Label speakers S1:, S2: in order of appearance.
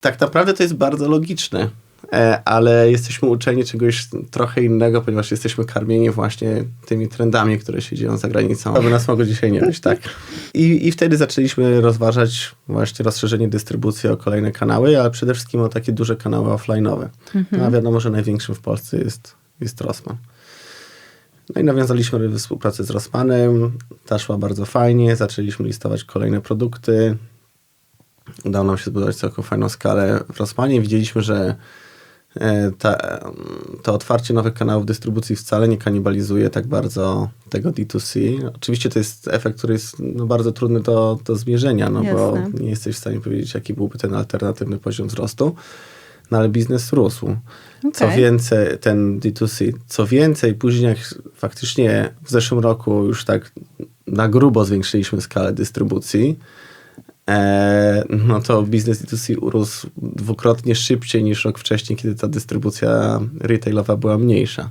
S1: Tak naprawdę to jest bardzo logiczne, e, ale jesteśmy uczeni czegoś trochę innego, ponieważ jesteśmy karmieni właśnie tymi trendami, które się dzieją za granicą. Aby nas mogło dzisiaj nie być, tak. I, I wtedy zaczęliśmy rozważać właśnie rozszerzenie dystrybucji o kolejne kanały, ale przede wszystkim o takie duże kanały offline'owe. No, a wiadomo, że największym w Polsce jest, jest Rossmann. No i nawiązaliśmy współpracę z Rossmannem, ta szła bardzo fajnie, zaczęliśmy listować kolejne produkty. Udało nam się zbudować całkiem fajną skalę w Rossmanie. Widzieliśmy, że e, ta, to otwarcie nowych kanałów dystrybucji wcale nie kanibalizuje tak bardzo tego D2C. Oczywiście to jest efekt, który jest no, bardzo trudny do, do zmierzenia, no bo nie jesteś w stanie powiedzieć, jaki byłby ten alternatywny poziom wzrostu. No ale biznes rósł. Co
S2: Okej.
S1: więcej, ten D2C, co więcej, później jak faktycznie w zeszłym roku już tak na grubo zwiększyliśmy skalę dystrybucji, no to biznes D2C urósł dwukrotnie szybciej niż rok wcześniej, kiedy ta dystrybucja retailowa była mniejsza.